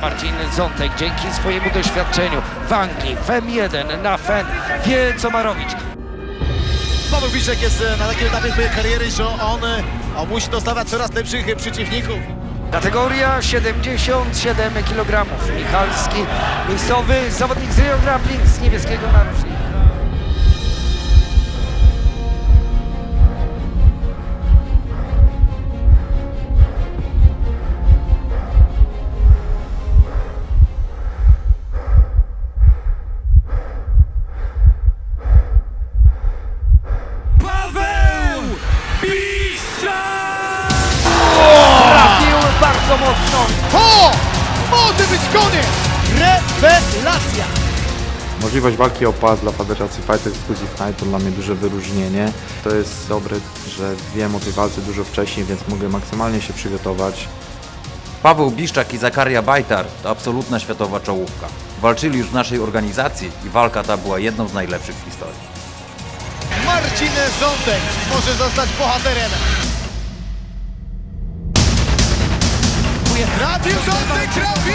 Marcin Zątek dzięki swojemu doświadczeniu w Anglii, w M1, na FEN wie co ma robić. Paweł Biszek jest e, na takim etapie swojej kariery, że on, e, on musi dostawać coraz lepszych e, przeciwników. Kategoria 77 kg. Michalski, miejscowy zawodnik z Rio Grappling z niebieskiego narożnika. Bardzo mocno. To może być koniec! Rewelacja! Możliwość walki o pas dla Federacji Fight Exclusive Night to dla mnie duże wyróżnienie. To jest dobre, że wiem o tej walce dużo wcześniej, więc mogę maksymalnie się przygotować. Paweł Biszczak i Zakaria Bajtar to absolutna światowa czołówka. Walczyli już w naszej organizacji i walka ta była jedną z najlepszych w historii. Marcin Zątek może zostać bohaterem. Trafił Zątek, trafił!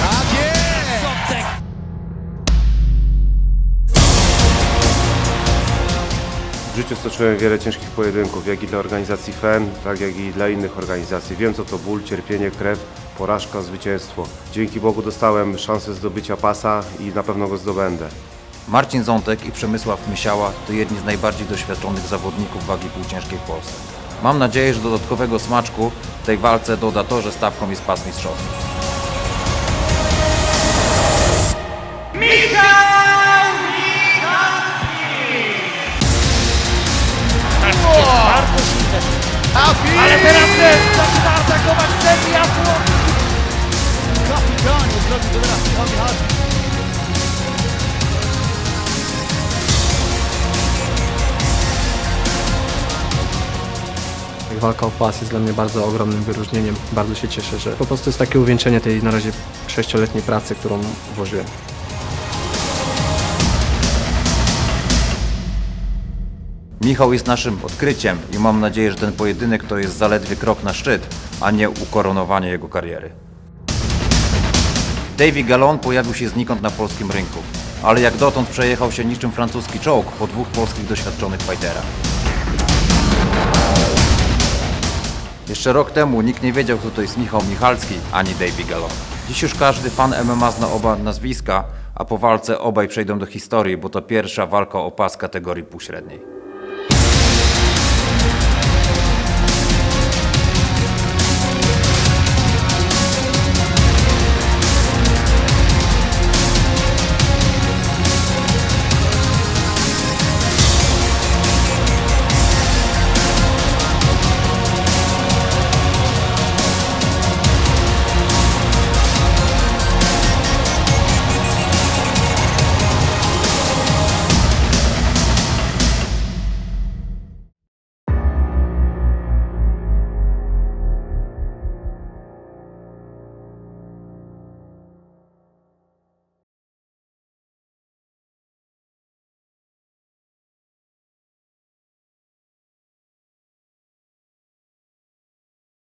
Tak jest! W życiu stoczyłem wiele ciężkich pojedynków, jak i dla organizacji FEN, tak jak i dla innych organizacji. Wiem co to ból, cierpienie, krew, porażka, zwycięstwo. Dzięki Bogu dostałem szansę zdobycia pasa i na pewno go zdobędę. Marcin Zątek i Przemysław Mysiała to jedni z najbardziej doświadczonych zawodników wagi półciężkiej w Polsce. Mam nadzieję, że dodatkowego smaczku w tej walce doda to, że stawką jest pas mistrzowski. Ale teraz e, Walka o pas jest dla mnie bardzo ogromnym wyróżnieniem. Bardzo się cieszę, że po prostu jest takie uwieńczenie tej na razie sześcioletniej pracy, którą włożyłem. Michał jest naszym odkryciem i mam nadzieję, że ten pojedynek to jest zaledwie krok na szczyt, a nie ukoronowanie jego kariery. Davy Gallon pojawił się znikąd na polskim rynku, ale jak dotąd przejechał się niczym francuski czołg po dwóch polskich doświadczonych fighterach. Jeszcze rok temu nikt nie wiedział, kto to jest Michał Michalski ani Davy Gallon. Dziś już każdy fan MMA zna oba nazwiska, a po walce obaj przejdą do historii, bo to pierwsza walka o pas kategorii półśredniej.